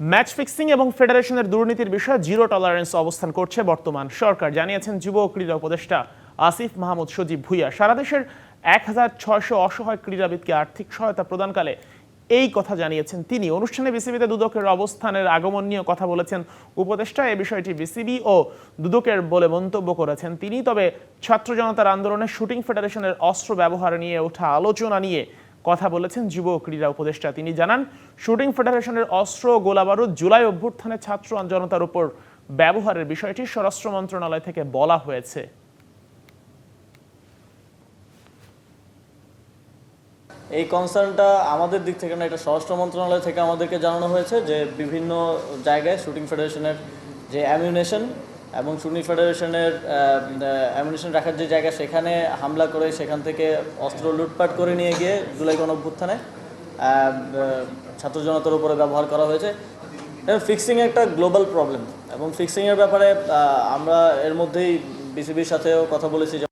Match fixing এবং ফেডারেশনের দুর্নীতির বিষয়ে জিরো টলারেন্স অবস্থান করছে বর্তমান সরকার। জানিয়েছেন যুব ও ক্রীড়া উপদেষ্টা আসিফ মাহমুদ সজীব ভুইয়া। সারা দেশের এক হাজার ছয়শো অসহায় ক্রীড়াবিদকে আর্থিক সহায়তা প্রদানকালে এই কথা জানিয়েছেন তিনি। অনুষ্ঠানে বিসিবিতে দুদকের অবস্থানের আগমন নিয়ে কথা বলেছেন উপদেষ্টা। এ বিষয়টি বিসিবি ও দুদকের বলে মন্তব্য করেছেন তিনি। তবে ছাত্র জনতার আন্দোলনে শুটিং ফেডারেশনের অস্ত্র ব্যবহার নিয়ে ওঠা আলোচনা নিয়ে কথা বলেছেন যুব ক্রীড়া উপদেষ্টা। তিনি জানান, শুটিং ফেডারেশনের অস্ত্র গোলাবারুদ জুলাই অভ্যুত্থানে ছাত্র জনতার উপর ব্যবহারের বিষয়টি স্বরাষ্ট্র মন্ত্রণালয় থেকে বলা হয়েছে। এই কনসার্নটা আমাদের দিক থেকে না, এটা স্বরাষ্ট্র মন্ত্রণালয় থেকে আমাদেরকে জানানো হয়েছে যে বিভিন্ন জায়গায় শুটিং ফেডারেশনের যে অ্যামিউনেশন এবং সুনি ফেডারেশনের অ্যামিনেশন রাখার যে জায়গা সেখানে হামলা করে সেখান থেকে অস্ত্র লুটপাট করে নিয়ে গিয়ে জুলাই গণঅভ্যুত্থানে আহ, আহ, ছাত্র জনতার উপরে ব্যবহার করা হয়েছে। ফিক্সিং একটা গ্লোবাল প্রবলেম এবং ফিক্সিংয়ের ব্যাপারে আমরা এর মধ্যেই বিসিবির সাথেও কথা বলেছি